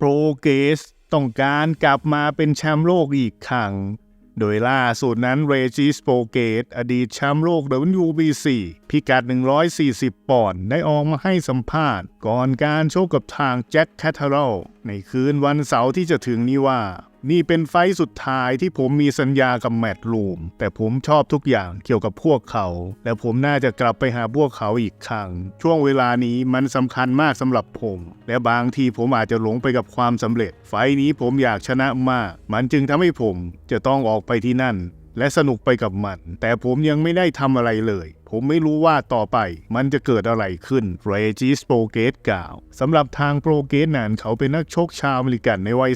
โปรเกสต้องการกลับมาเป็นแชมป์โลกอีกครั้ง โดยล่าสุดนั้นเรจิสโปรเกตอดีตแชมป์โลก WBC พิกัด 140 ปอนด์ได้ออกมาให้สัมภาษณ์ ก่อนการโชกกับทางแจ็คแคทเทอรลในคืนวันเสาร์ที่จะถึงนี้ว่า นี่เป็นไฟสุดท้ายที่ผมมีสัญญากับแมตต์ลูม แต่ผมชอบทุกอย่างเกี่ยวกับพวกเขา และผมน่าจะกลับไปหาพวกเขาอีกครั้ง ช่วงเวลานี้มันสำคัญมากสำหรับผม และบางทีผมอาจจะหลงไปกับความสำเร็จ ไฟนี้ผมอยากชนะมาก มันจึงทำให้ผมจะต้องออกไปที่นั่น และสนุกไปกับมัน แต่ผมยังไม่ได้ทำอะไรเลยผมไม่รู้ว่าต่อไปมันจะเกิดอะไรขึ้นเรจิสโปรเกตกล่าวสำหรับทางโปรเกตนั้นเขาเป็นนักชกชาวอเมริกันในวัย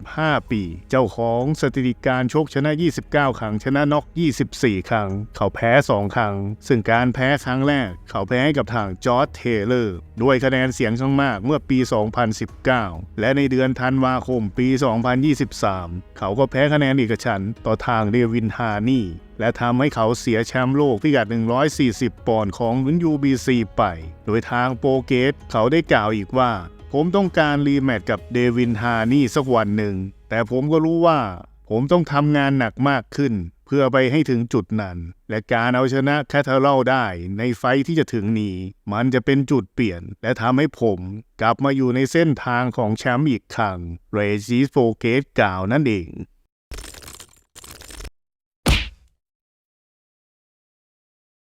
35 ปี เจ้าของสถิติการชกชนะ 29 ครั้ง ชนะน็อก 24 ครั้ง เขาแพ้ 2 ครั้ง ซึ่งการแพ้ครั้งแรก เขาแพ้ให้กับทางจอร์จเทเลอร์ด้วยคะแนนเสียงข้างมากเมื่อปี 2019 และในเดือนธันวาคมปี 2023 เขาก็แพ้คะแนนเอกฉันต่อทางเดวินฮานี่ และทำให้เขาเสียแชมป์โลกพิกัด 140 ปอนด์ของ UBC ไป โดยทางโปรเกตเขาได้กล่าวอีกว่า ผมต้องการรีแมตช์กับเดวินฮานี่สักวันหนึ่ง แต่ผมก็รู้ว่า ผมต้องทำงานหนักมากขึ้น เพื่อไปให้ถึงจุดนั้น และการเอาชนะแคทเทอร์ได้ในไฟที่จะถึงนี้ มันจะเป็นจุดเปลี่ยน และทำให้ผมกลับมาอยู่ในเส้นทางของแชมป์อีกครั้งเรจิสโฟเกตกล่าวนั่นเอง